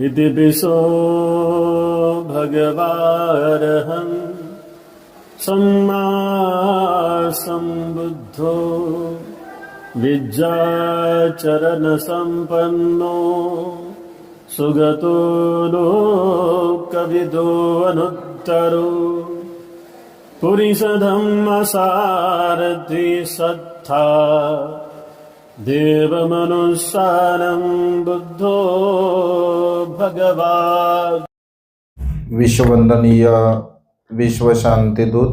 विधि बि so सम्मासम्बुद्धो विद्याचरणसम्पन्नो सुगतो no कविदोऽनुत्तरो पुरिषदम् असारथि देवमनुस्सारं बुद्धो भगवान्। विश्ववंदनीय विश्वशांतीदूत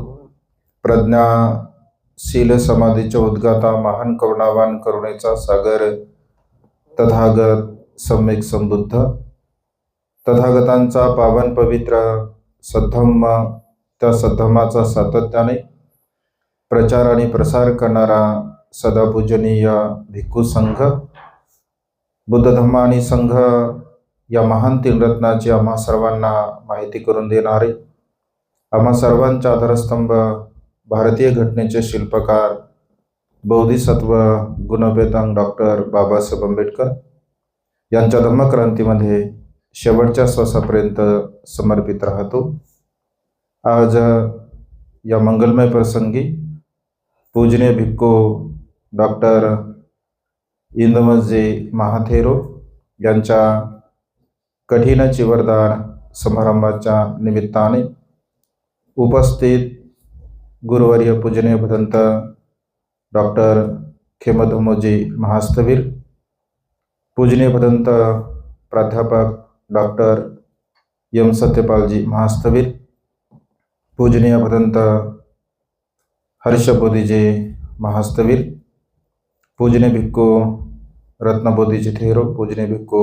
प्रज्ञाशील समाधीच्या उद्गाता महान करुणावान करुणेचा सागर तथागत सम्यक संबुद्ध तथागतांचा पावन पवित्र सद्धम्म त्या सद्धम्माचा सातत्याने प्रचार आणि प्रसार करणारा सदापूजनीय भिक्खू संघ बुद्ध धम्मानी आणि संघ या महान तीन रत्नाची आम्हा सर्वांना माहिती करून देणारे आम्हा सर्वांचा आधारस्तंभ भारतीय घटनेचे शिल्पकार बौद्धिसत्व गुणवेदांग डॉक्टर बाबासाहेब आंबेडकर यांच्या धम्मक्रांतीमध्ये शेवटच्या श्वासापर्यंत समर्पित राहतो. आज या मंगलमय प्रसंगी पूजनीय भिक्खू डॉक्टर इंदमजी महाथेरो यांच्या कठीण चिवरदार समारंभाच्या निमित्ताने उपस्थित गुरुवर्य पूजनीय भदंत डॉक्टर खेमधमोजी महास्तवीर पूजनीय भदंत प्राध्यापक डॉक्टर यम सत्यपालजी महास्तवीर पूजनीय भदंत हर्षबोधीजी महास्तवीर पूजने भिक्खू रत्नबोधीजी थेरो पूजने भिक्खू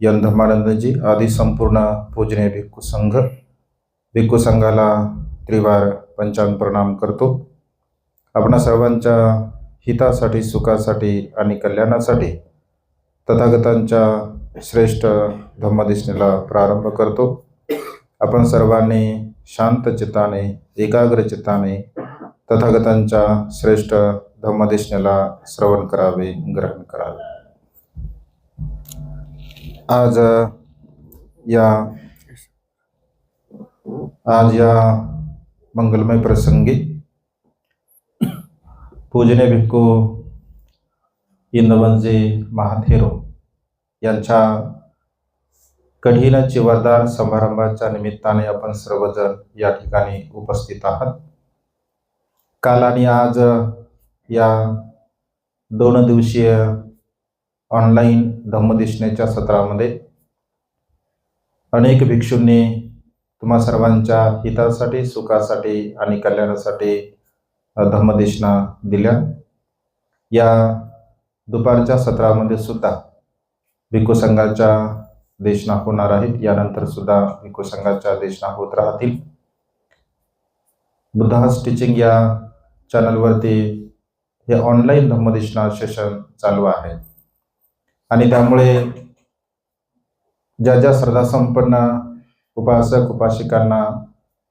यन धर्मानंदजी आदी संपूर्ण पूजने भिक्खू संघ भिक्खू संघाला त्रिवार पंचांग प्रणाम करतो. आपणा सर्वांच्या हितासाठी सुखासाठी आणि कल्याणासाठी तथागतांच्या श्रेष्ठ धम्मदिसनेला प्रारंभ करतो. आपण सर्वांनी शांत चित्ताने एकाग्र चित्ताने तथागतांच्या श्रेष्ठ धम्मदेशनेला श्रवण करावे ग्रहण करावे. आज या आज या मंगलमय प्रसंगी पूजने भिक्खू इंदवंजे महाथेरो यांच्या कठीण चिवरदार समारंभाच्या निमित्ताने आपण सर्वजण या ठिकाणी उपस्थित आहात. काल आणि आज या दोन दिवसीय ऑनलाईन धम्मदिसण्याच्या सत्रामध्ये अनेक भिक्षूंनी तुम्हा सर्वांच्या हितासाठी सुखासाठी आणि कल्याणासाठी धम्मदेशना दिल्या. या दुपारच्या सत्रामध्ये सुद्धा भिक्खू संघाच्या देशना होणार आहेत. यानंतर सुद्धा भिक्खू संघाच्या देशना होत राहतील. बुद्धास टीचिंग या चॅनलवरती हे ऑनलाईन धम्मदेशना सेशन चालू आहे. आणि त्यामुळे ज्या ज्या श्रद्धासंपन्न उपासक उपासिकांना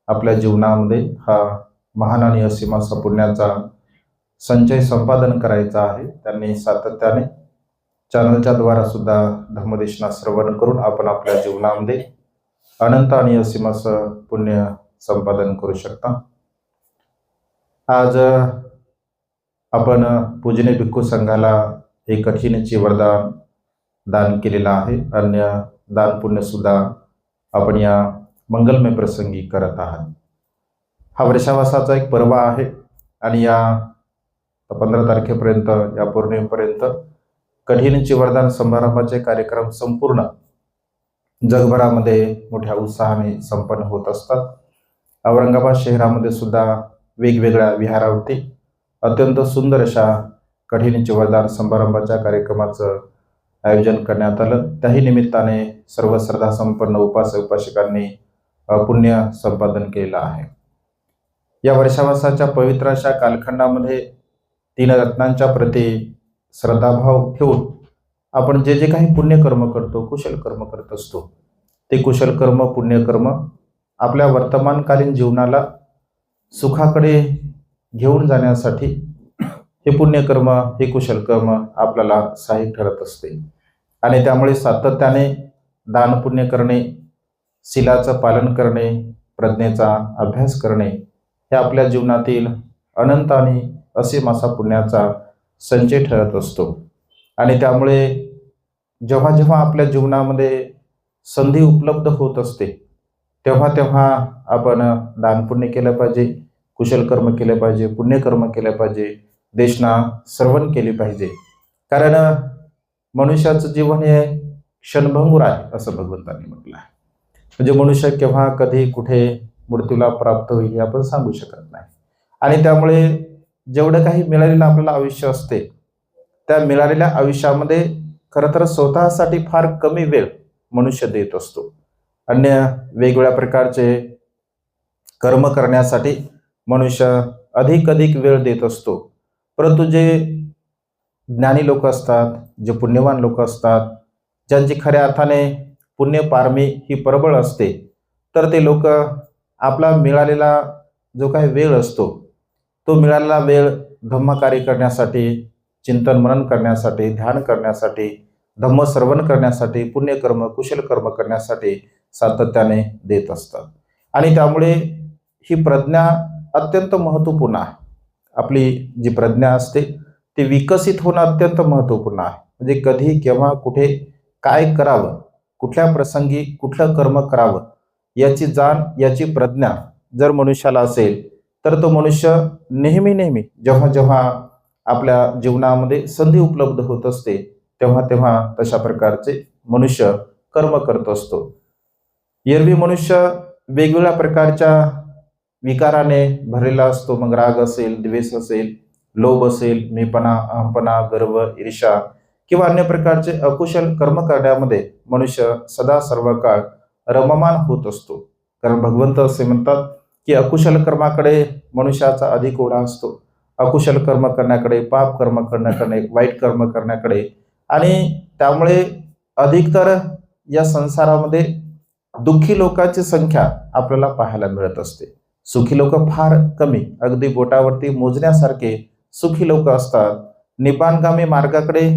आपल्या जीवनामध्ये हा महान आणि असीम असा पुण्याचा संचय संपादन करायचा आहे त्यांनी सातत्याने चॅनलच्या द्वारा सुद्धा धर्मदेशना श्रवण करून आपण आपल्या जीवनामध्ये अनंत आणि असीम असं पुण्य संपादन करू शकता. आज आपण पूजने भिक्खू संघाला एक कठीणची वरदान दान केलेलं आहे. अन्य दान पुण्य सुद्धा आपण या मंगलमय प्रसंगी करत आहात. हा वर्षावासाचा एक पर्व आहे आणि या पंधरा तारखेपर्यंत या पौर्णिमेपर्यंत कठीणचे वरदान समारंभाचे कार्यक्रम संपूर्ण जगभरामध्ये मोठ्या उत्साहाने संपन्न होत असतात. औरंगाबाद शहरामध्ये सुद्धा वेगवेगळ्या विहारावरती अत्यंत सुंदर अशा कठीणीचे वरदान समारंभाच्या कार्यक्रमाचं आयोजन करण्यात आलं. त्याही निमित्ताने सर्व श्रद्धा संपन्न उपासक उपासिकांनी पुण्य संपादन केलेलं आहे. या वर्षावासाच्या पवित्र अशा कालखंडामध्ये तीन रत्नांच्या प्रती श्रद्धाभाव ठेवून आपण जे जे काही पुण्यकर्म करतो कुशल कर्म करत असतो ते कुशल कर्म पुण्यकर्म आपल्या वर्तमानकालीन जीवनाला सुखाकडे घेऊन जाण्यासाठी हे पुण्यकर्म हे कुशल कर्म आपल्याला सहाय्य ठरत असते. आणि त्यामुळे सातत्याने दानपुण्य करणे शिलाचं पालन करणे प्रज्ञेचा अभ्यास करणे हे आपल्या जीवनातील अनंत आणि असीम असा पुण्याचा संचय ठरत असतो. आणि त्यामुळे जेव्हा जेव्हा आपल्या जीवनामध्ये संधी उपलब्ध होत असते तेव्हा तेव्हा आपण दानपुण्य केलं पाहिजे कुशल कर्म केले पाहिजे पुण्यकर्म केले पाहिजे देशना सर्वण केली पाहिजे. कारण मनुष्याचं जीवन हे क्षणभंगूर आहे असं भगवंतांनी म्हटलं आहे. म्हणजे मनुष्य केव्हा कधी कुठे मृत्यूला प्राप्त होईल हे आपण सांगू शकत नाही. आणि त्यामुळे जेवढं काही मिळालेलं आपल्याला आयुष्य असते त्या मिळालेल्या आयुष्यामध्ये खरं तर स्वतःसाठी फार कमी वेळ मनुष्य देत असतो. अन्य वेगवेगळ्या प्रकारचे कर्म करण्यासाठी मनुष्य अधिक अधिक वेळ देत असतो. परंतु जे ज्ञानी लोक असतात जे पुण्यवान लोक असतात ज्यांची खऱ्या अर्थाने पुण्यपारमी ही प्रबळ असते तर ते लोक आपला मिळालेला जो काही वेळ असतो तो मिळालेला वेळ धम्मकार्य करण्यासाठी चिंतन मनन करण्यासाठी ध्यान करण्यासाठी धम्म श्रवण करण्यासाठी पुण्यकर्म कुशल कर्म करण्यासाठी सातत्याने देत असतात. आणि त्यामुळे ही प्रज्ञा अत्यंत महत्त्वपूर्ण आहे. आपली जी प्रज्ञा असते ती विकसित होणं अत्यंत महत्त्वपूर्ण आहे. म्हणजे कधी केव्हा कुठे काय करावं कुठल्या प्रसंगी कुठलं कर्म करावं याची जाण याची प्रज्ञा जर मनुष्याला असेल तर तो मनुष्य नेहमी नेहमी जेव्हा जेव्हा आपल्या जीवनामध्ये संधी उपलब्ध होत असते तेव्हा तेव्हा तशा प्रकारचे मनुष्य कर्म करत असतो. एरवी मनुष्य वेगवेगळ्या प्रकारच्या विकाराने भरलेला असतो. मग राग असेल द्वेष असेल लोभ असेल मीपणा अहमपणा गर्व ईर्षा किंवा अन्य प्रकारचे अकुशल कर्म करण्यामध्ये मनुष्य सदा सर्व काळ रममान होत असतो. कारण भगवंत असे म्हणतात की अकुशल कर्माकडे मनुष्याचा अधिक ओढा असतो. अकुशल कर्म करण्याकडे पाप कर्म करण्याकडे वाईट कर्म करण्याकडे आणि त्यामुळे अधिकतर या संसारामध्ये दुःखी लोकांची संख्या आपल्याला पाहायला मिळत असते. सुखी लोक फार कमी अगदी बोटावरती मोजण्यासारखे सुखी लोक असतात. निपानगामी मार्गाकडे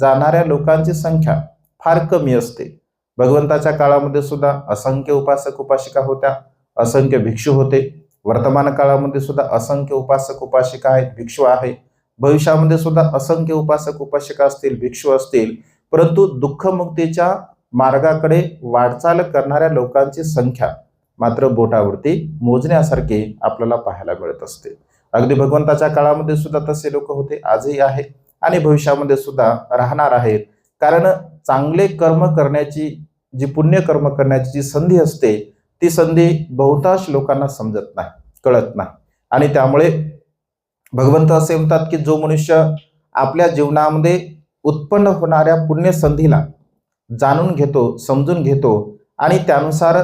जाणाऱ्या लोकांची संख्या फार कमी असते. भगवंताच्या काळामध्ये सुद्धा असंख्य उपासक उपासिका होत्या असंख्य भिक्षू होते. वर्तमान काळामध्ये सुद्धा असंख्य उपासक उपासिका आहेत भिक्षू आहे. भविष्यामध्ये सुद्धा असंख्य उपासक उपासिका असतील भिक्षू असतील. परंतु दुःखमुक्तीच्या मार्गाकडे वाटचाल करणाऱ्या लोकांची संख्या मात्र बोटावरती मोजण्यासारखी आपल्याला पाहायला मिळत असते. अगदी भगवंताच्या काळामध्ये सुद्धा तसे लोक होते आजही आहे आणि भविष्यामध्ये सुद्धा राहणार आहेत. कारण चांगले कर्म करण्याची जी पुण्य कर्म करण्याची जी संधी असते ती संधी बहुतांश लोकांना समजत नाही कळत नाही. आणि त्यामुळे भगवंत असे म्हणतात की जो मनुष्य आपल्या जीवनामध्ये उत्पन्न होणाऱ्या पुण्य संधीला जाणून घेतो समजून घेतो आणि त्यानुसार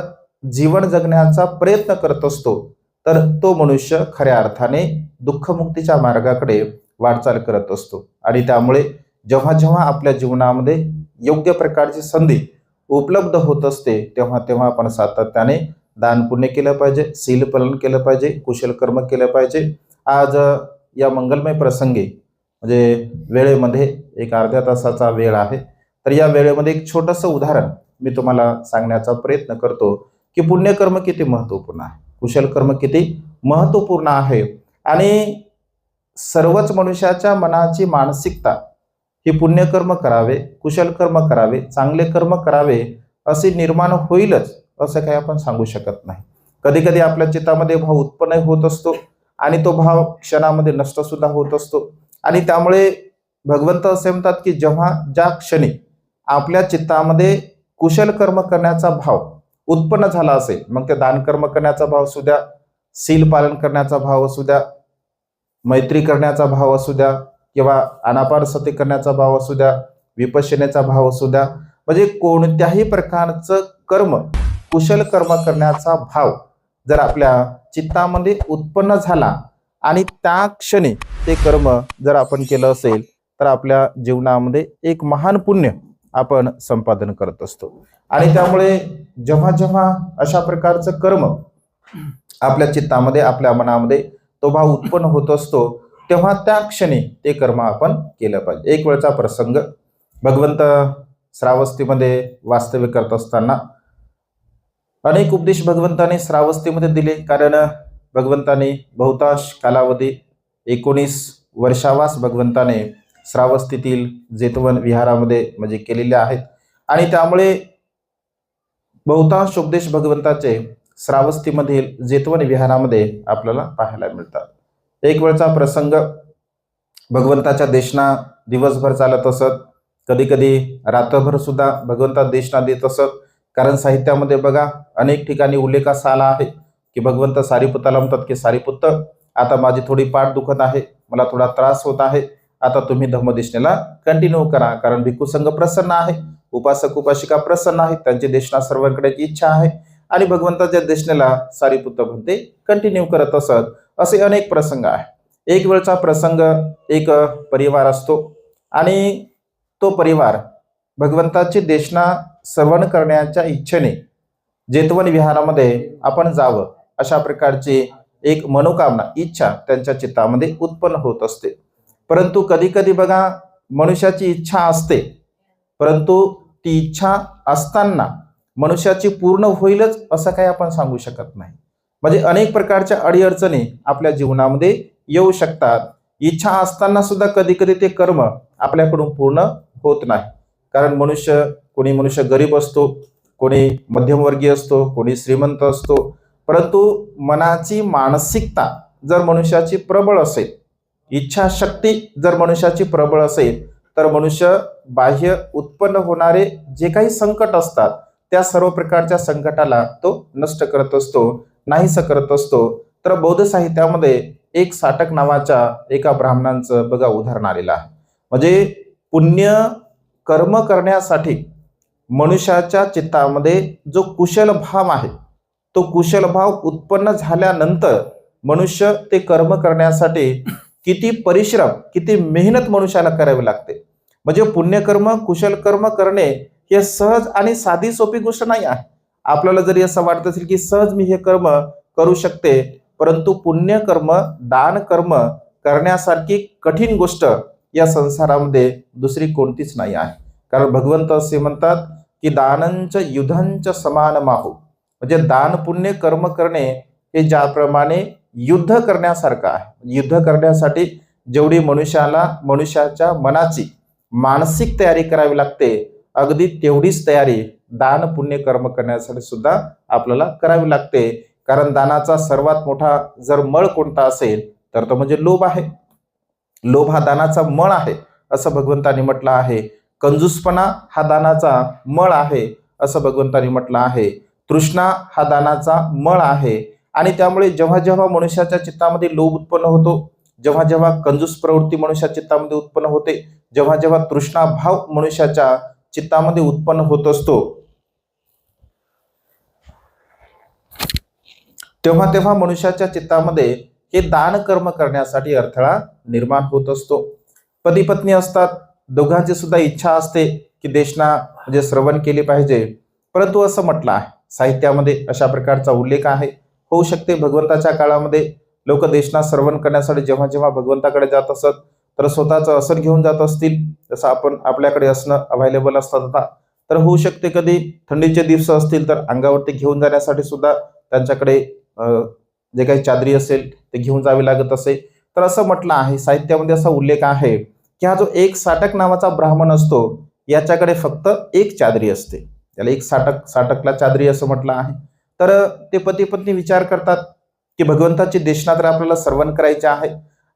जीवन जगण्याचा प्रयत्न करत असतो तर तो मनुष्य खऱ्या अर्थाने दुःखमुक्तीच्या मार्गाकडे वाटचाल करत असतो. आणि त्यामुळे जेव्हा जेव्हा आपल्या जीवनामध्ये योग्य प्रकारची संधी उपलब्ध होत असते तेव्हा तेव्हा आपण सातत्याने दान पुण्य केलं पाहिजे शील पालन केलं पाहिजे कुशल कर्म केलं पाहिजे. आज या मंगलमय प्रसंगी म्हणजे वेळेमध्ये एक अर्ध्या तासाचा वेळ आहे. तर या वेळेमध्ये एक छोटंसं उदाहरण मी तुम्हाला सांगण्याचा प्रयत्न करतो की पुण्यकर्म किती महत्त्वपूर्ण आहे? कुशल कर्म किती महत्त्वपूर्ण आहे? आणि सर्वच मनुष्याच्या मनाची मानसिकता ही पुण्यकर्म करावे कुशल कर्म करावे चांगले कर्म करावे असे निर्माण होईलच असं काही आपण सांगू शकत नाही. कधी कधी आपल्या चित्तामध्ये भाव उत्पन्न होत असतो आणि तो भाव क्षणामध्ये नष्ट सुद्धा होत असतो. आणि त्यामुळे भगवंत असे म्हणतात की जेव्हा ज्या क्षणी आपल्या चित्तामध्ये कुशल कर्म करण्याचा भाव उत्पन्न झाला असेल मग ते दानकर्म करण्याचा भाव असू द्या सील पालन करण्याचा भाव असू द्या मैत्री करण्याचा भाव असू द्या किंवा अनापार सती करण्याचा भाव असू द्या विपशनेचा भाव असू द्या म्हणजे कोणत्याही प्रकारचं कर्म कुशल कर्म करण्याचा भाव जर आपल्या चित्तामध्ये उत्पन्न झाला आणि त्या क्षणी ते कर्म जर आपण केलं असेल तर आपल्या जीवनामध्ये एक महान पुण्य आपण संपादन करत असतो. आणि त्यामुळे जेव्हा जेव्हा अशा प्रकारचं कर्म आपल्या चित्तामध्ये आपल्या मनामध्ये तो भाव उत्पन्न होत असतो तेव्हा त्या क्षणी ते कर्म आपण केलं पाहिजे. एक वेळचा प्रसंग. भगवंत श्रावस्तीमध्ये वास्तव्य करत असताना अनेक उपदेश भगवंताने श्रावस्तीमध्ये दिले. कारण भगवंताने बहुतांश कालावधी एकोणीस वर्षावास भगवंताने श्रावस्तीतील जेतवन विहारामध्ये म्हणजे केलेले आहेत. आणि त्यामुळे बहुतांश उपदेश भगवंताचे श्रावस्तीमधील जेतवन विहारामध्ये आपल्याला पाहायला मिळतात. एक वेळचा प्रसंग भगवंताच्या देशना दिवसभर चालत असत. कधी कधी रात्रभर सुद्धा भगवंता देशना देत असत. कारण साहित्यामध्ये बघा अनेक ठिकाणी उल्लेख असा आला आहे की भगवंत सारीपुताला म्हणतात की सारीपुत्त आता माझी थोडी पाठ दुखत आहे. मला थोडा त्रास होत आहे. आता तुम्ही धम्मदेशनेला कंटिन्यू करा कारण भिक्खू संघ प्रसन्न आहे उपासक उपासिका प्रसन्न आहेत त्यांची देशना सर्वांकडे इच्छा आहे. आणि भगवंताच्या देशनेला सारीपुत्र म्हणते कंटिन्यू करत असत असे अनेक प्रसंग आहे एक वेळचा प्रसंग एक परिवार असतो. आणि तो परिवार भगवंताची देशना श्रवण करण्याच्या इच्छेने जेतवन विहारामध्ये आपण जावं अशा प्रकारची एक मनोकामना इच्छा त्यांच्या चित्तामध्ये उत्पन्न होत असते. परंतु कधी कधी बघा मनुष्याची इच्छा असते. परंतु ती इच्छा असताना मनुष्याची पूर्ण होईलच असं काही आपण सांगू शकत नाही. म्हणजे अनेक प्रकारच्या अडीअडचणी आपल्या जीवनामध्ये येऊ शकतात. इच्छा असताना सुद्धा कधी कधी ते कर्म आपल्याकडून पूर्ण होत नाही. कारण मनुष्य कोणी मनुष्य गरीब असतो कोणी मध्यमवर्गीय असतो कोणी श्रीमंत असतो. परंतु मनाची मानसिकता जर मनुष्याची प्रबळ असेल इच्छाशक्ती जर मनुष्याची प्रबळ असेल तर मनुष्य बाह्य उत्पन्न होणारे जे काही संकट असतात त्या सर्व प्रकारच्या संकटाला तो नष्ट करत असतो नाहीसं करत असतो. तर बौद्ध साहित्यामध्ये एक साटक नावाच्या एका ब्राह्मणांचं बघा उदाहरण आलेलं आहे. म्हणजे पुण्य कर्म करण्यासाठी मनुष्याच्या चित्तामध्ये जो कुशल भाव आहे तो कुशल भाव उत्पन्न झाल्यानंतर मनुष्य ते कर्म करण्यासाठी किती परिश्रम किती मेहनत मनुष्याला करावी लागते. म्हणजे पुण्यकर्म कुशल कर्म करणे हे सहज आणि साधी सोपी गोष्ट नाही आहे. आपल्याला जरी असं वाटत असेल की सहज मी हे कर्म करू शकते परंतु पुण्यकर्म दान कर्म करण्यासारखी कठीण गोष्ट या संसारामध्ये दुसरी कोणतीच नाही आहे. कारण भगवंत असे म्हणतात की दानंच युधांच समान माहू. म्हणजे दान पुण्य कर्म करणे हे ज्याप्रमाणे युद्ध करण्यासारखं आहे. म्हणजे युद्ध करण्यासाठी जेवढी मनुष्याला मनुष्याच्या मनाची मानसिक तयारी करावी लागते अगदी तेवढीच तयारी दान पुण्य कर्म करण्यासाठी सुद्धा आपल्याला करावी लागते. कारण दानाचा सर्वात मोठा जर मळ कोणता असेल तर तो म्हणजे लोभ आहे. लोभ हा दानाचा मळ आहे असं भगवंतानी म्हटलं आहे. कंजूसपणा हा दानाचा मळ आहे असं भगवंतानी म्हटलं आहे. तृष्णा हा दानाचा मळ आहे. आणि त्यामुळे जेव्हा जेव्हा मनुष्याच्या चित्तामध्ये लोभ उत्पन्न होतो जेव्हा जेव्हा कंजूस प्रवृत्ती मनुष्या चित्तामध्ये उत्पन्न होते जेव्हा जेव्हा तृष्णा भाव मनुष्याच्या चित्तामध्ये उत्पन्न होत असतो तेव्हा तेव्हा मनुष्याच्या चित्तामध्ये हे दान कर्म करण्यासाठी अडथळा निर्माण होत असतो. पती पत्नी असतात दोघांची सुद्धा इच्छा असते की देशना म्हणजे श्रवण केले पाहिजे. परंतु असं म्हटलं आहे साहित्यामध्ये अशा प्रकारचा उल्लेख आहे. होऊ शकते. भगवंताच्या काळामध्ये लोक देशना श्रवण करण्यासाठी जेव्हा जेव्हा भगवंताकडे जात असत तर स्वतःचं असर घेऊन जात असतील जसं आपण आपल्याकडे असणं अवेलेबल असतात आता तर होऊ शकते कधी थंडीचे दिवस असतील तर अंगावरती घेऊन जाण्यासाठी सुद्धा त्यांच्याकडे जे काही चादरी असेल ते घेऊन जावे लागत असे. तर असं म्हटलं आहे साहित्यामध्ये असा उल्लेख आहे की हा जो एक साटक नावाचा ब्राह्मण असतो याच्याकडे फक्त एक चादरी असते. त्याला एक साटक साटकला चादरी असं म्हटलं आहे. तर ते पती पत्नी विचार करतात की भगवंताची देशना तर आपल्याला श्रवण करायचे आहे.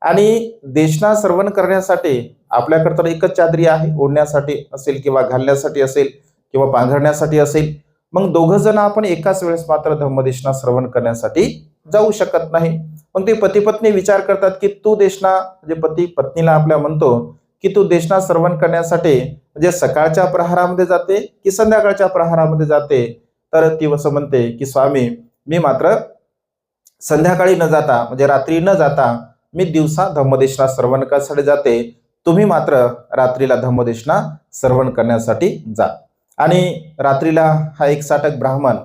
आणि देशना श्रवण करण्यासाठी आपल्याकडे तर एकच चादरी आहे ओढण्यासाठी असेल किंवा घालण्यासाठी असेल किंवा पांघरण्यासाठी असेल. मग दोघं जण आपण एकाच वेळेस मात्र धम्मदेशना श्रवण करण्यासाठी जाऊ शकत नाही. मग ते पती पत्नी विचार करतात की तू देशना म्हणजे पती पत्नीला आपल्या म्हणतो की तू देशना श्रवण करण्यासाठी म्हणजे सकाळच्या प्रहारामध्ये जाते की संध्याकाळच्या प्रहारामध्ये जाते तर ती असं म्हणते की स्वामी मी मात्र संध्याकाळी न जाता म्हणजे रात्री न जाता मी दिवसा धम्मदेशना श्रवण करण्यासाठी जाते. तुम्ही मात्र रात्रीला धम्मदेशना श्रवण करण्यासाठी जा. आणि रात्रीला हा एक साटक ब्राह्मण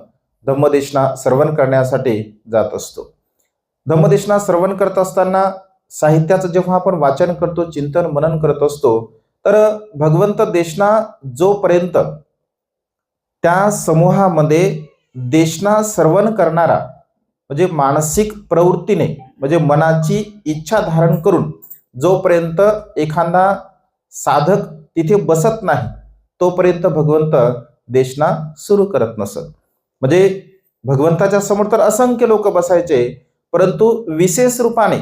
धम्मदेशना श्रवण करण्यासाठी जात असतो. धम्मदेशना श्रवण करत असताना साहित्याचं जेव्हा आपण वाचन करतो चिंतन मनन करत असतो तर भगवंत देशना जोपर्यंत त्या समूहामध्ये देशना सर्वन करणारा म्हणजे मानसिक प्रवृत्तीने म्हणजे मनाची इच्छा धारण करून जोपर्यंत एखादा साधक तिथे बसत नाही तोपर्यंत भगवंत देशना सुरू करत नसत. म्हणजे भगवंताच्या समोर तर असंख्य लोक बसायचे परंतु विशेष रूपाने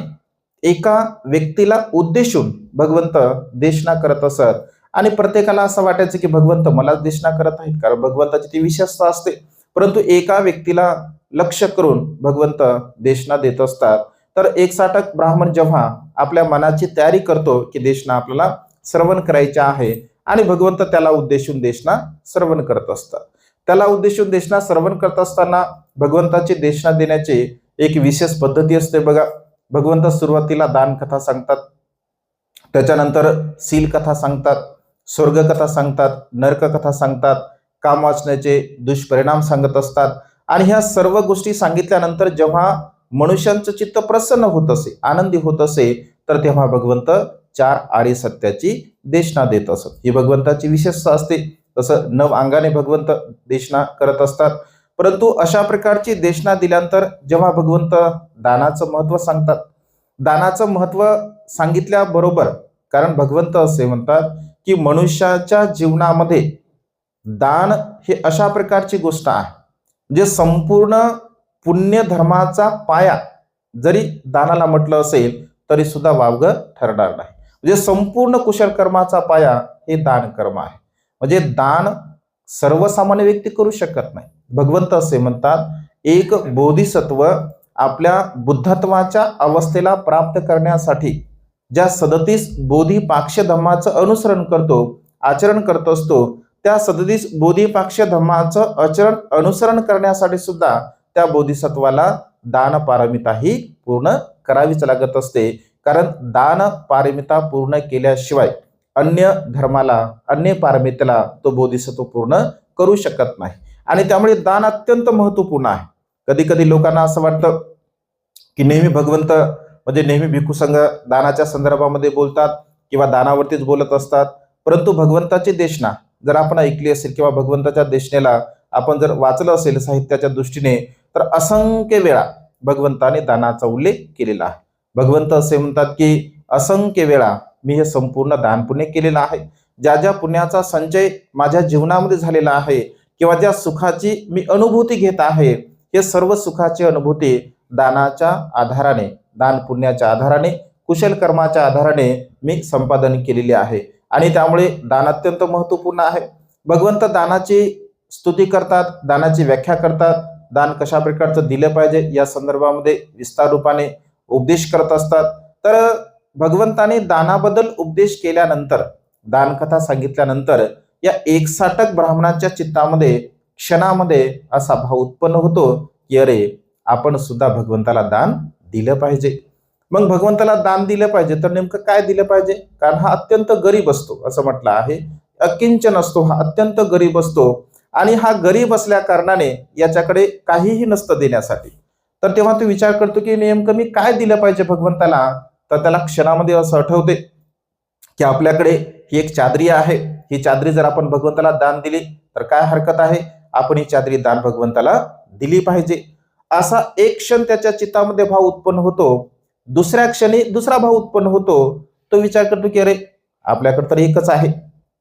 एका व्यक्तीला उद्देशून भगवंत देशना करत असत. आणि प्रत्येकाला असं वाटायचं की भगवंत मलाच देशना करत आहेत कारण भगवंताची ती विशेषता असते. परंतु एका व्यक्तीला लक्ष करून भगवंत देशना देत असतात. तर एक साठक ब्राह्मण जेव्हा आपल्या मनाची तयारी करतो की देशना आपल्याला श्रवण करायचे आहे आणि भगवंत त्याला उद्देशून देशना श्रवण करत असतात. त्याला उद्देशून देशना श्रवण करत असताना भगवंताची देशना देण्याची एक विशेष पद्धती असते बघा. भगवंत सुरुवातीला दान कथा सांगतात. त्याच्यानंतर सील कथा सांगतात. स्वर्गकथा सांगतात नरककथा सांगतात काम वाचण्याचे दुष्परिणाम सांगत असतात. आणि ह्या सर्व गोष्टी सांगितल्यानंतर जेव्हा मनुष्यांचं चित्त प्रसन्न होत असे आनंदी होत असे तर तेव्हा भगवंत चार आर्य सत्याची देशना देत असत. ही भगवंताची विशेषता असते. तसं नव अंगाने भगवंत देशना करत असतात. परंतु अशा प्रकारची देशना दिल्यानंतर जेव्हा भगवंत दानाचं महत्त्व सांगतात दानाचं महत्त्व सांगितल्याबरोबर कारण भगवंत असे म्हणतात की मनुष्याच्या जीवनामध्ये दान हे अशा प्रकारची गोष्ट आहे. जे संपूर्ण पुण्य धर्माचा पाया जरी दानाला म्हटलं असेल तरी सुद्धा वावगं ठरणार नाही. म्हणजे संपूर्ण कुशल कर्माचा पाया हे दान कर्म आहे. म्हणजे दान सर्वसामान्य व्यक्ती करू शकत नाही. भगवंत असे म्हणतात एक बोधिसत्व आपल्या बुद्धत्वाच्या अवस्थेला प्राप्त करण्यासाठी ज्या सदतीस बोधिपाक्ष धम्माचं अनुसरण करतो आचरण करत असतो त्या सदतीस बोधिपाक्ष धम्माचं आचरण अनुसरण करण्यासाठी सुद्धा त्या बोधिसत्वाला दान पारमिता ही पूर्ण करावीच लागत असते. कारण दान पारमिता पूर्ण केल्याशिवाय अन्य धर्माला अन्य पारमितेला तो बोधिसत्व पूर्ण करू शकत नाही. आणि त्यामुळे दान अत्यंत महत्त्वपूर्ण आहे. कधी कधी लोकांना असं वाटतं की नेहमी भगवंत म्हणजे नेहमी भिक्खू संघ दानाच्या संदर्भामध्ये बोलतात किंवा दानावरतीच बोलत असतात. परंतु भगवंताची देशना जर आपण ऐकली असेल किंवा भगवंताच्या देशनेला आपण जर वाचलं असेल साहित्याच्या दृष्टीने तर असंख्य वेळा भगवंताने दानाचा उल्लेख केलेला आहे. भगवंत असे म्हणतात की असंख्य वेळा मी हे संपूर्ण दान पुण्य केलेलं आहे. ज्या ज्या पुण्याचा संचय माझ्या जीवनामध्ये झालेला आहे किंवा ज्या सुखाची मी अनुभूती घेत आहे हे सर्व सुखाची अनुभूती दानाच्या आधाराने दान पुण्याच्या आधाराने कुशल कर्माच्या आधाराने मी संपादन केलेली आहे. आणि त्यामुळे दान अत्यंत महत्त्वपूर्ण आहे. भगवंत दानाची स्तुती करतात दानाची व्याख्या करतात दान कशा प्रकारचं दिलं पाहिजे या संदर्भामध्ये विस्तार रूपाने उपदेश करत असतात. तर भगवंताने दानाबद्दल उपदेश केल्यानंतर दानकथा सांगितल्यानंतर या एकसाटक ब्राह्मणाच्या चित्तामध्ये क्षणामध्ये असा भाव उत्पन्न होतो की अरे आपण सुद्धा भगवंताला दान दिलं पाहिजे. मग भगवंताला दान दिलं पाहिजे तर नेमकं काय दिलं पाहिजे? कारण हा अत्यंत गरीब असतो असं म्हटलं आहे. अकिंचन असतो हा अत्यंत गरीब असतो. आणि हा गरीब असल्या कारणाने याच्याकडे काहीही नसतं देण्यासाठी. तर तेव्हा तो विचार करतो की नेमकं मी काय दिलं पाहिजे भगवंताला? तर त्याला क्षणामध्ये असं आठवते की आपल्याकडे ही एक चादरी आहे. ही चादरी जर आपण भगवंताला दान दिली तर काय हरकत आहे? आपण ही चादरी दान भगवंताला दिली पाहिजे. असा एक क्षण त्याच्या चित्तामध्ये भाव उत्पन्न होतो. दुसऱ्या क्षणी दुसरा भाव उत्पन्न होतो. तो विचार करतो की अरे आपल्याकडे तर एकच आहे.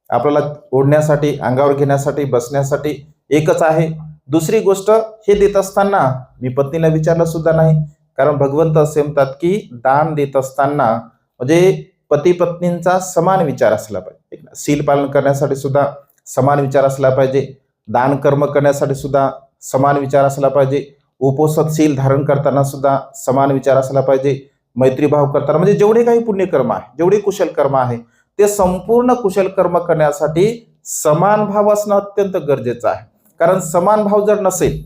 आपल्याला ओढण्यासाठी अंगावर घेण्यासाठी बसण्यासाठी एकच आहे. दुसरी गोष्ट हे देत असताना मी पत्नीला विचारलं सुद्धा नाही. कारण भगवंत असे म्हणतात की दान देत असताना म्हणजे पती पत्नींचा समान विचार असला पाहिजे. सील पालन करण्यासाठी सुद्धा समान विचार असला पाहिजे. दान कर्म करण्यासाठी सुद्धा समान विचार असला पाहिजे. उपोषद सील धारण करताना सुद्धा समान विचार असला पाहिजे. मैत्रीभाव करताना म्हणजे जेवढे काही पुण्यकर्म आहे जेवढे कुशल कर्म आहे ते संपूर्ण कुशल कर्म करण्यासाठी समान भाव असणं अत्यंत गरजेचं आहे. कारण समान भाव जर नसेल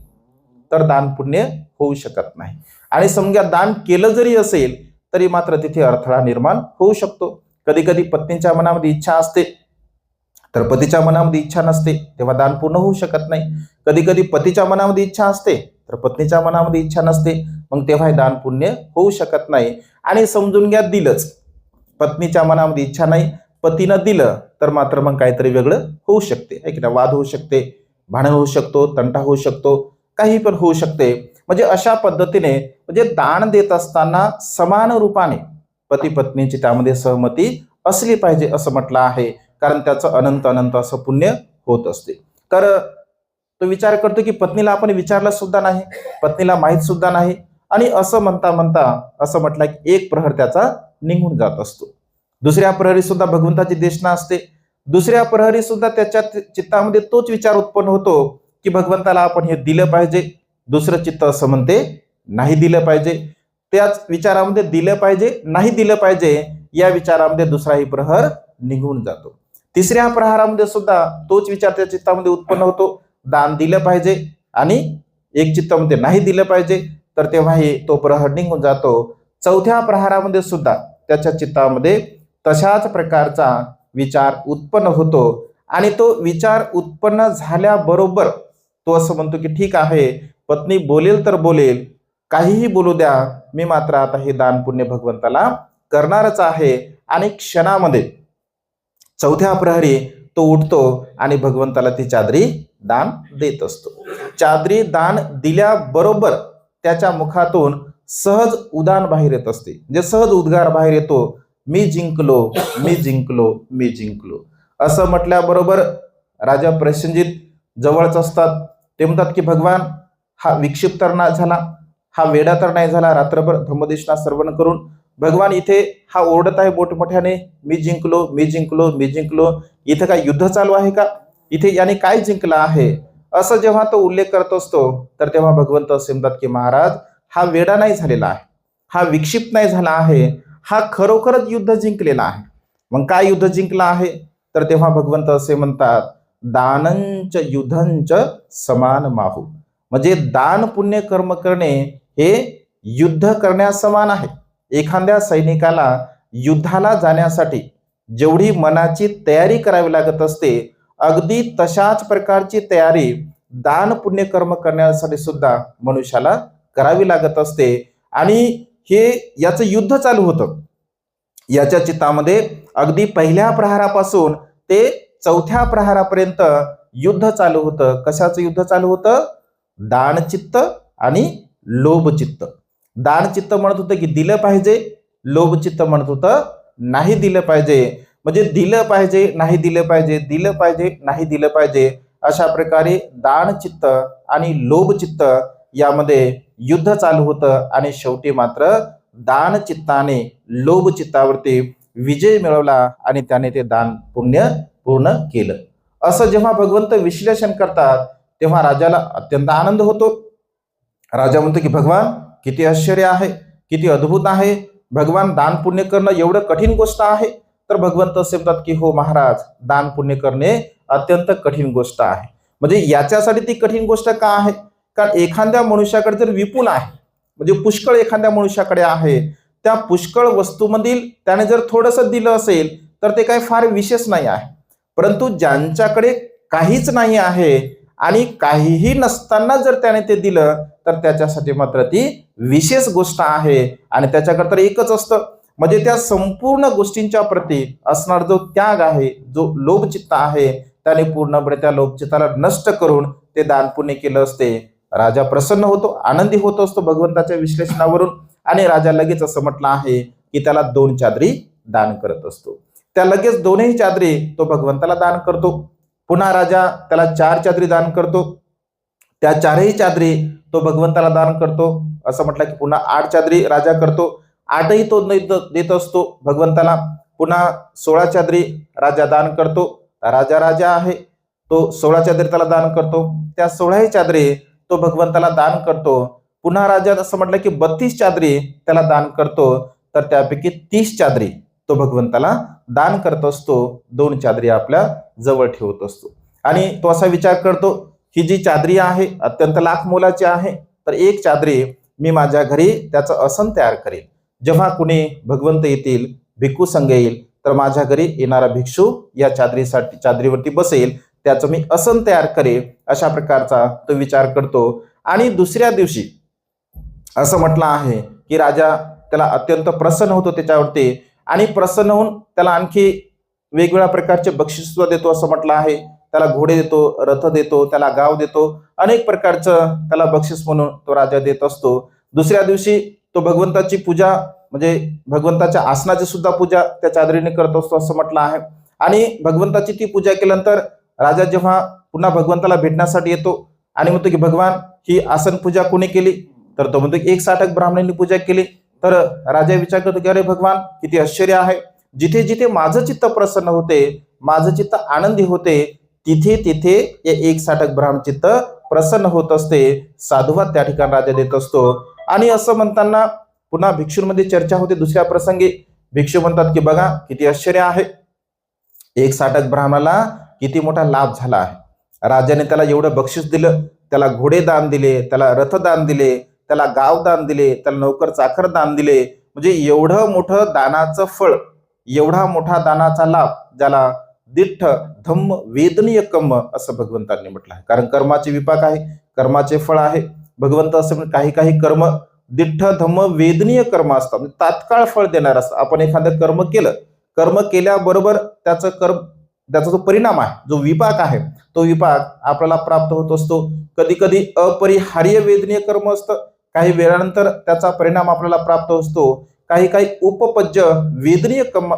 तर दान पुण्य होऊ शकत नाही. आणि समजा दान केलं जरी असेल तरी मात्र तिथे अडथळा निर्माण होऊ शकतो. कधी कधी पत्नीच्या मनामध्ये इच्छा असते तर पतीच्या मनामध्ये इच्छा नसते तेव्हा दान पूर्ण होऊ शकत नाही. कधी कधी पतीच्या मनामध्ये इच्छा असते तर पत्नीच्या मनामध्ये इच्छा नसते मग तेव्हा दान पुण्य होऊ शकत नाही. आणि समजून घ्या दिलंच. पत्नीच्या मनामध्ये इच्छा नाही पतीनं दिलं तर मात्र मग काहीतरी वेगळं होऊ शकते. है की नाही? वाद होऊ शकते भांडण होऊ शकतो तंटा होऊ शकतो काही पण होऊ शकते. म्हणजे अशा पद्धतीने म्हणजे दान देत असताना समान रूपाने पती पत्नीची त्यामध्ये सहमती असली पाहिजे असं म्हटलं आहे. कारण त्याचं अनंत अनंत असं पुण्य होत असते. तर तो विचार करतो की पत्नीला आपण विचारलं सुद्धा नाही पत्नीला माहीत सुद्धा नाही आणि असं म्हणता म्हणता असं म्हटलं की एक प्रहर त्याचा निघून जात असतो. दुसऱ्या प्रहरी सुद्धा भगवंताची देशना असते. दुसऱ्या प्रहरी सुद्धा त्याच्या चित्तामध्ये तोच विचार उत्पन्न होतो की भगवंताला आपण हे दिलं पाहिजे. दुसरं चित्त असं म्हणते नाही दिलं पाहिजे. त्याच विचारामध्ये दिलं पाहिजे नाही दिलं पाहिजे या विचारामध्ये दुसराही प्रहर निघून जातो. तिसऱ्या प्रहारामध्ये सुद्धा तोच विचार त्या चित्तामध्ये उत्पन्न होतो. दान दिलं पाहिजे आणि एक चित्तामध्ये नाही दिलं पाहिजे तर तेव्हाही तो प्रहर निघून जातो. चौथ्या प्रहारामध्ये सुद्धा त्याच्या चित्तामध्ये तशाच प्रकारचा विचार उत्पन्न होतो आणि तो विचार उत्पन्न झाल्याबरोबर तो असं म्हणतो की ठीक आहे पत्नी बोलेल तर बोलेल काहीही बोलू द्या मी मात्र आता हे दान पुण्य भगवंताला करणारच आहे. आणि क्षणामध्ये चौथ्या प्रहरी तो उठतो आणि भगवंताला ती चादरी दान देत असतो. चादरी दान दिल्याबरोबर त्याच्या मुखातून सहज उदान बाहेर येत असते. म्हणजे सहज उद्गार बाहेर येतो. मी जिंकलो मी जिंकलो मी जिंकलो. असं म्हटल्याबरोबर राजा प्रसंजित जवळच असतात. ते म्हणतात की भगवान हा विक्षिप्त तर नाही झाला. हा वेडा तर नाही झाला. रात्रभर धम्मदेशना श्रवण करून भगवान इथे हा ओरडत आहे मोठमोठ्याने मी जिंकलो मी जिंकलो मी जिंकलो. इथं काय युद्ध चालू आहे का? इथे याने काय जिंकलं आहे? असं जेव्हा तो उल्लेख करत असतो तर तेव्हा भगवंत असे म्हणतात की महाराज हा वेडा नाही झालेला आहे. हा विक्षिप्त नाही झाला आहे. हा खरोखरच युद्ध जिंकलेला आहे. मग काय युद्ध जिंकला आहे? तर तेव्हा भगवंत असे म्हणतात दानंच युद्धंच समान माहू. म्हणजे दान पुण्य कर्म करणे हे युद्ध करण्यास समान आहे. एखाद्या सैनिकाला युद्धाला जाण्यासाठी जेवढी मनाची तयारी करावी लागत असते अगदी तशाच प्रकारची तयारी दान पुण्य कर्म करण्यासाठी सुद्धा मनुष्याला करावी लागत असते. आणि हे याचं युद्ध चालू होतं. याच्या चित्तामध्ये अगदी पहिल्या प्रहारापासून ते चौथ्या प्रहारापर्यंत युद्ध चालू होतं. कशाचं युद्ध चालू होतं? दानचित्त आणि लोभचित्त. दानचित्त म्हणत होतं की दिलं पाहिजे लोभचित्त म्हणत होतं नाही दिलं पाहिजे. म्हणजे दिलं पाहिजे नाही दिलं पाहिजे दिलं पाहिजे नाही दिलं पाहिजे अशा प्रकारे दानचित्त आणि लोभचित्त यामध्ये युद्ध चालू होतं आणि शेवटी मात्र दानचित्ताने लोभचित्तावरती विजय मिळवला आणि त्याने ते दान पुण्य पूर्ण केलं. असं जेव्हा भगवंत विश्लेषण करतात तेव्हा राजाला अत्यंत आनंद होतो. राजा म्हणतो की भगवान किती आश्चर्य आहे किती अद्भुत आहे. भगवान दान पुण्य करणं एवढं कठीण गोष्ट आहे. तर भगवंत असे म्हणतात की हो महाराज दान पुण्य करणे अत्यंत कठीण गोष्ट आहे. म्हणजे याच्यासाठी ती कठीण गोष्ट का आहे? कारण एखाद्या मनुष्याकडे जर विपुल आहे म्हणजे पुष्कळ एखाद्या मनुष्याकडे आहे त्या पुष्कळ वस्तूमधील त्याने जर थोडंसं दिलं असेल तर ते काही फार विशेष नाही आहे. परंतु ज्यांच्याकडे काहीच नाही आहे आणि काहीही नसताना जर त्याने ते दिलं तर त्याच्यासाठी मात्र ती विशेष गोष्ट आहे आणि त्याच्याकडे तर एकच असतं. म्हणजे त्या संपूर्ण गोष्टींच्या प्रती असणार जो त्याग आहे जो लोभचित्त आहे त्याने पूर्णपणे त्या लोभचित्ताला नष्ट करून ते दान पुण्य केलं असते. राजा प्रसन्न होतो आनंदी होत असतो भगवंताच्या विश्लेषणावरून आणि राजा लगेच असं म्हटलं आहे की त्याला दोन चादरी दान करत असतो. त्या लगेच दोनही चादरी तो भगवंताला दान करतो. पुन्हा राजा त्याला चार चादरी दान करतो. त्या चारही चादरी तो भगवंताला दान करतो. असं म्हटलं की पुन्हा आठ चादरी राजा करतो. आठही तो देत देत असतो. भगवंताला पुन्हा सोळा चादरी राजा दान करतो. राजा राजा आहे. तो सोळा चादरी त्याला दान करतो. त्या सोळाही चादरी तो भगवंताला दान करतो. पुन्हा राजा असं म्हटलं की बत्तीस चादरी त्याला दान करतो. तर त्यापैकी तीस चादरी तो भगवंताला दान करत असतो. दोन चादरी आपल्या जवळ ठेवत असतो. आणि तो असा विचार करतो ही जी चादरी आहे अत्यंत लाख मोलाची आहे. तर एक चादरी मी माझ्या घरी त्याचं आसन तयार करेन. जेव्हा कुणी भगवंत येतील भिक्खू संघ येईल तर माझ्या घरी येणारा भिक्षू या चादरीसाठी चादरीवरती बसेल त्याचं मी आसन तयार करेन अशा प्रकारचा तो विचार करतो. आणि दुसऱ्या दिवशी असं म्हटलं आहे की राजा त्याला अत्यंत प्रसन्न होतो त्याच्यावरती आणि प्रसन्न होऊन त्याला आणखी वेगवेगळ्या प्रकारचे बक्षीस देतो असं म्हटलं आहे. त्याला घोडे देतो रथ देतो त्याला गाव देतो अनेक प्रकारचं त्याला बक्षीस म्हणून तो राजा देत असतो. दुसऱ्या दिवशी तो भगवंताची पूजा म्हणजे भगवंताच्या आसनाची सुद्धा पूजा त्या चादरीने करत असतो असं म्हटलं आहे. आणि भगवंताची ती पूजा केल्यानंतर राजा जेव्हा पुन्हा भगवंताला भेटण्यासाठी येतो आणि म्हणतो की भगवान ही आसन पूजा कोणी केली? तर तो म्हणतो की एक साठक ब्राह्मणांनी पूजा केली. तर राजा विचार करतो की अरे भगवान किती आश्चर्य आहे. जिथे जिथे माझं चित्त प्रसन्न होते माझं चित्त आनंदी होते तिथे तिथे या एक साठक ब्राह्मण चित्त प्रसन्न होत असते. साधुवाद त्या ठिकाणी राजा देत असतो. आणि असं म्हणताना पुन्हा भिक्षूंमध्ये चर्चा होते दुसऱ्या प्रसंगी. भिक्षू म्हणतात की बघा किती आश्चर्य आहे. एक साठक ब्राह्मणाला किती मोठा लाभ झाला आहे. राजाने त्याला एवढं बक्षीस दिलं. त्याला घोडे दान दिले त्याला रथदान दिले त्याला गाव दान दिले त्याला नोकर चाकर दान दिले. म्हणजे एवढं मोठं दानाचं फळ एवढा मोठा दानाचा लाभ ज्याला दिठ्ठ धम्म वेदनीय कम्म असं भगवंतांनी म्हटलं आहे. कारण कर्माचे विपाक आहे कर्माचे फळ आहे. भगवंत असं म्हणजे काही काही कर्म दिठ्ठ धम्म वेदनीय कर्म असतात. म्हणजे तात्काळ फळ देणार असतं आपण एखादं कर्म केलं कर्म केल्याबरोबर त्याचं कर्म त्याचा जो परिणाम आहे जो विपाक आहे तो विपाक आपल्याला प्राप्त होत असतो. कधी कधी अपरिहार्य वेदनीय कर्म असतं. काही वेळानंतर त्याचा परिणाम आपल्याला प्राप्त असतो काही काही उपपज्य वेदनीय कर्म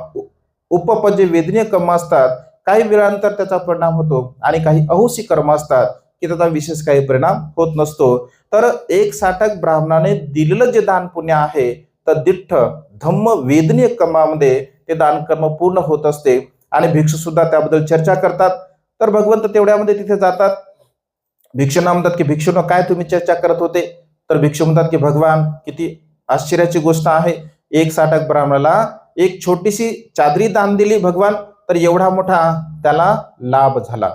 उपपज्य वेदनीय कर्म असतात. काही वेळानंतर त्याचा परिणाम होतो. आणि काही अहोसी कर्म असतात. की त्याचा विशेष काही परिणाम होत नसतो. तर एक साठक ब्राह्मणाने दिलेलं जे दान पुण्य आहे तर दिठ्ठ धम्म वेदनीय कर्मामध्ये ते दान कर्म पूर्ण होत असते. आणि भिक्षू सुद्धा त्याबद्दल चर्चा करतात. तर भगवंत तेवढ्यामध्ये तिथे जातात. भिक्षूंना म्हणतात की भिक्षून काय तुम्ही चर्चा करत होते? तर भिक्षू म्हणतात की भगवान किती आश्चर्याची गोष्ट आहे. एक साठक ब्राह्मणाला एक छोटीशी चादरी दान दिली भगवान तर एवढा मोठा त्याला लाभ झाला.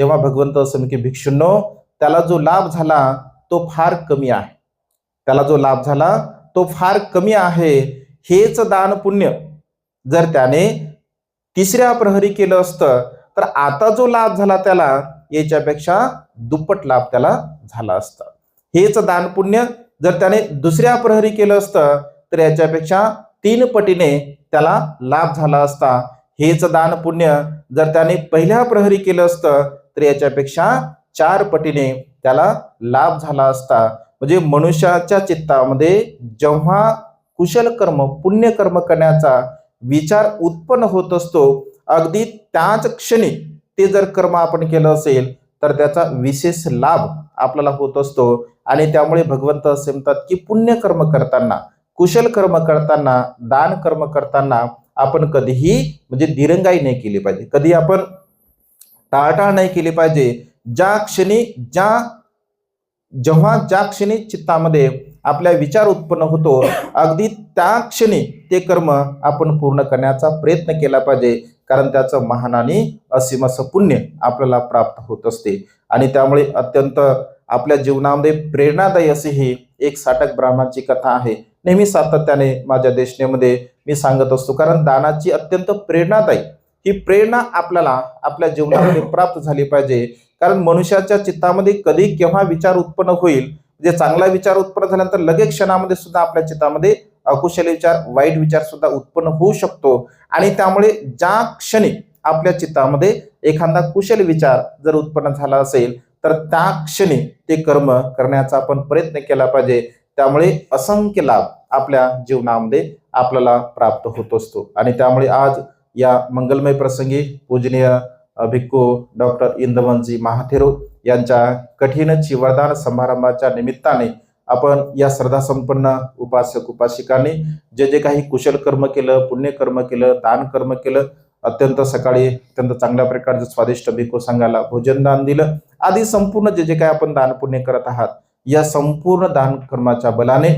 तेव्हा भगवंत असं की भिक्षूंनो त्याला जो लाभ झाला तो फार कमी आहे. त्याला जो लाभ झाला तो फार कमी आहे. हेच दान पुण्य. जर त्याने तिसऱ्या प्रहरी केलं असतं तर आता जो लाभ झाला त्याला याच्यापेक्षा दुप्पट लाभ त्याला झाला असता. हेच दान पुण्य. जर त्याने दुसऱ्या प्रहरी केलं असतं तर याच्यापेक्षा तीन पटीने त्याला लाभ झाला असता. हेच दान पुण्य. जर त्याने पहिल्या प्रहरी केलं असतं तर याच्यापेक्षा चार पटीने त्याला लाभ झाला असता. म्हणजे मनुष्याच्या चित्तामध्ये जेव्हा कुशल कर्म पुण्य कर्म करण्याचा विचार उत्पन्न होत असतो अगदी त्याच क्षणी ते जर कर्म आपण केलं असेल तर त्याचा विशेष लाभ आपल्याला होत असतो. आणि त्यामुळे भगवंत असे म्हणतात की पुण्य कर्म करताना कुशल कर्म करताना दान कर्म करताना आपण कधीही म्हणजे दिरंगाई नाही केली पाहिजे. कधी आपण टाळटाळ नाही केली पाहिजे. ज्या क्षणी ज्या जेव्हा ज्या क्षणी चित्तामध्ये आपल्या विचार उत्पन्न होतो अगदी त्या क्षणी ते कर्म आपण पूर्ण करण्याचा प्रयत्न केला पाहिजे. कारण त्याचं महान आणि असीम असं पुण्य आपल्याला प्राप्त होत असते. आणि त्यामुळे अत्यंत आपल्या जीवनामध्ये प्रेरणादायी अशी ही एक साटक ब्राह्मणाची कथा आहे. नेहमी सातत्याने माझ्या देशनेमध्ये मी सांगत असतो कारण दानाची अत्यंत प्रेरणादायी ही प्रेरणा आपल्याला आपल्या जीवनामध्ये प्राप्त झाली पाहिजे. कारण मनुष्याच्या चित्तामध्ये कधी केव्हा विचार उत्पन्न होईल म्हणजे चांगला विचार उत्पन्न झाल्यानंतर लगेच क्षणामध्ये सुद्धा आपल्या चित्तामध्ये अकुशल विचार वाईट विचार सुद्धा उत्पन्न होऊ शकतो. आणि त्यामुळे ज्या क्षणी आपल्या चित्तामध्ये एखादा कुशल विचार जर उत्पन्न झाला असेल तर त्या क्षणी ते कर्म करण्याचा आपण प्रयत्न केला पाहिजे. त्यामुळे असंख्य लाभ आपल्या जीवनामध्ये आपल्याला प्राप्त होत असतो. आणि त्यामुळे आज या मंगलमय प्रसंगी पूजनीय भिक्कू भिक्खू डॉक्टर इंदवनजी महाथेरो यांच्या कठीण वरदान समारंभाच्या निमित्ताने आपण या श्रद्धा संपन्न उपासक उपासिकांनी जे जे काही कुशल कर्म केलं पुण्यकर्म केलं दान कर्म केलं अत्यंत सकाळी अत्यंत चांगल्या प्रकारचं स्वादिष्ट भिक्खू संघाला भोजन दान दिलं आदी संपूर्ण जे जे काही आपण दान पुण्य करत आहात या संपूर्ण दान कर्माच्या बलाने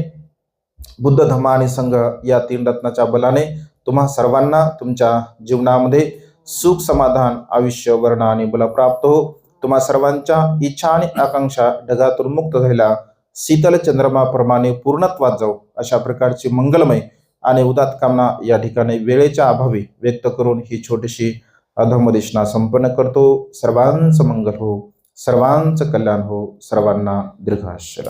बुद्ध धम्म आणि संघ या तीन रत्नाच्या बलाने तुम्हा सर्वांना तुमच्या जीवनामध्ये सुख समाधान आयुष्य वर्ण आणि बल प्राप्त हो. तुम्हा सर्वांच्या इच्छा आणि आकांक्षा ढगातून मुक्त झालेल्या शीतल चंद्रमाप्रमाणे पूर्णत्वात जाऊ अशा प्रकारची मंगलमय आणि उदात कामना या ठिकाणी वेळेच्या अभावी व्यक्त करून ही छोटीशी अधमदेशना संपन्न करतो. सर्वांचं मंगल हो सर्वांचं कल्याण हो सर्वांना दीर्घाश्य